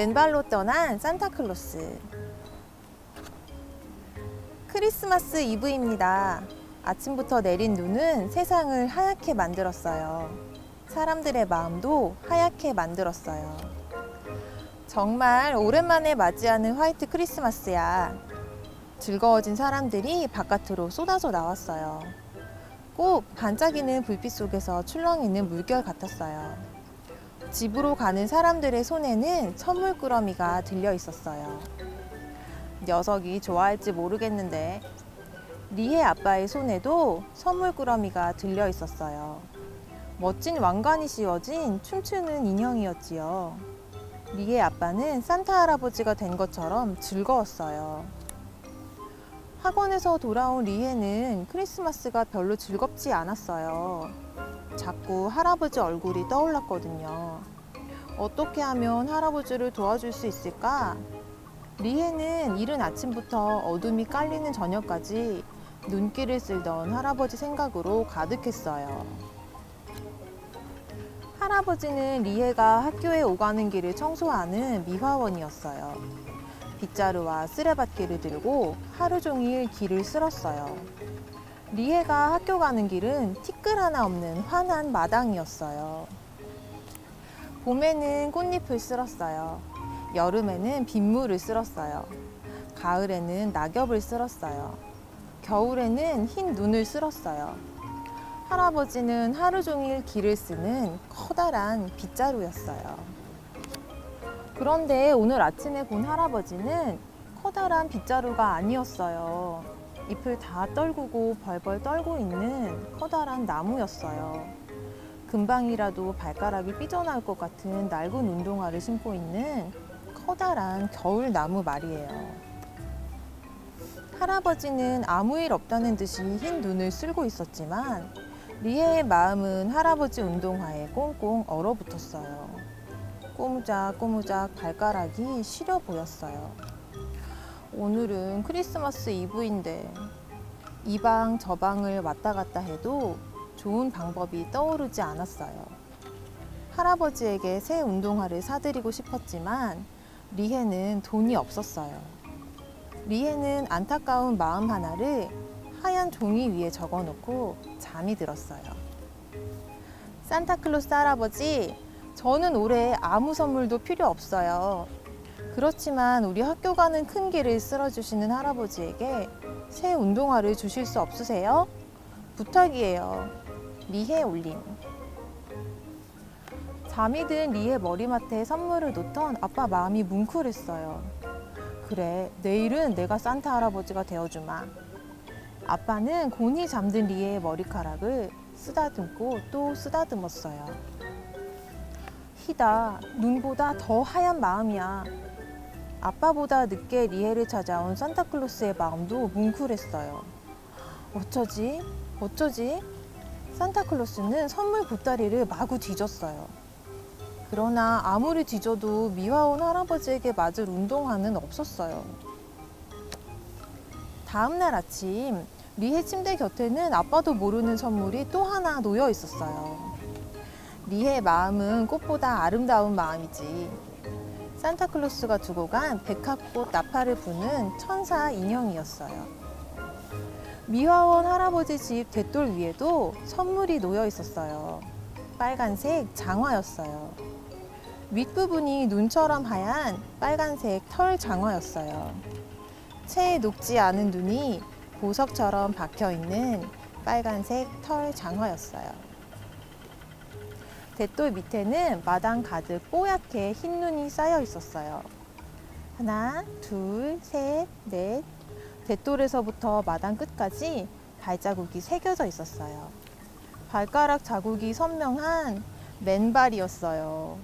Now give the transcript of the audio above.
맨발로 떠난 산타클로스. 크리스마스 이브입니다. 아침부터 내린 눈은 세상을 하얗게 만들었어요. 사람들의 마음도 하얗게 만들었어요. 정말 오랜만에 맞이하는 화이트 크리스마스야. 즐거워진 사람들이 바깥으로 쏟아져 나왔어요. 꼭 반짝이는 불빛 속에서 출렁이는 물결 같았어요. 집으로 가는 사람들의 손에는 선물 꾸러미가 들려 있었어요. 녀석이 좋아할지 모르겠는데 리해 아빠의 손에도 선물 꾸러미가 들려 있었어요. 멋진 왕관이 씌워진 춤추는 인형이었지요. 리해 아빠는 산타 할아버지가 된 것처럼 즐거웠어요. 학원에서 돌아온 리해는 크리스마스가 별로 즐겁지 않았어요. 자꾸 할아버지 얼굴이 떠올랐거든요. 어떻게 하면 할아버지를 도와줄 수 있을까? 리해는 이른 아침부터 어둠이 깔리는 저녁까지 눈길을 쓸던 할아버지 생각으로 가득했어요. 할아버지는 리해가 학교에 오가는 길을 청소하는 미화원이었어요. 빗자루와 쓰레받기를 들고 하루 종일 길을 쓸었어요. 리해가 학교 가는 길은 티끌 하나 없는 환한 마당이었어요. 봄에는 꽃잎을 쓸었어요. 여름에는 빗물을 쓸었어요. 가을에는 낙엽을 쓸었어요. 겨울에는 흰 눈을 쓸었어요. 할아버지는 하루 종일 길을 쓰는 커다란 빗자루였어요. 그런데 오늘 아침에 본 할아버지는 커다란 빗자루가 아니었어요. 잎을 다 떨구고 벌벌 떨고 있는 커다란 나무였어요. 금방이라도 발가락이 삐져나올 것 같은 낡은 운동화를 신고 있는 커다란 겨울 나무 말이에요. 할아버지는 아무 일 없다는 듯이 흰 눈을 쓸고 있었지만 리에의 마음은 할아버지 운동화에 꽁꽁 얼어붙었어요. 꼬무작 꼬무작 발가락이 시려 보였어요. 오늘은 크리스마스 이브인데 이 방 저 방을 왔다 갔다 해도 좋은 방법이 떠오르지 않았어요. 할아버지에게 새 운동화를 사드리고 싶었지만 리해는 돈이 없었어요. 리해는 안타까운 마음 하나를 하얀 종이 위에 적어놓고 잠이 들었어요. 산타클로스 할아버지, 저는 올해 아무 선물도 필요 없어요. 그렇지만 우리 학교 가는 큰 길을 쓸어주시는 할아버지에게 새 운동화를 주실 수 없으세요? 부탁이에요. 리해 올림. 잠이 든 리해 머리맡에 선물을 놓던 아빠 마음이 뭉클했어요. 그래, 내일은 내가 산타 할아버지가 되어주마. 아빠는 곤히 잠든 리해의 머리카락을 쓰다듬고 또 쓰다듬었어요. 희다, 눈보다 더 하얀 마음이야. 아빠보다 늦게 리해를 찾아온 산타클로스의 마음도 뭉클했어요. 어쩌지? 어쩌지? 산타클로스는 선물 보따리를 마구 뒤졌어요. 그러나 아무리 뒤져도 미화원 할아버지에게 맞을 운동화는 없었어요. 다음날 아침, 리해 침대 곁에는 아빠도 모르는 선물이 또 하나 놓여 있었어요. 리해의 마음은 꽃보다 아름다운 마음이지. 산타클로스가 두고 간 백합꽃 나팔을 부는 천사 인형이었어요. 미화원 할아버지 집 대돌 위에도 선물이 놓여 있었어요. 빨간색 장화였어요. 윗부분이 눈처럼 하얀 빨간색 털 장화였어요. 채에 녹지 않은 눈이 보석처럼 박혀 있는 빨간색 털 장화였어요. 대돌 밑에는 마당 가득 뽀얗게 흰 눈이 쌓여 있었어요. 하나, 둘, 셋, 넷. 대돌에서부터 마당 끝까지 발자국이 새겨져 있었어요. 발가락 자국이 선명한 맨발이었어요.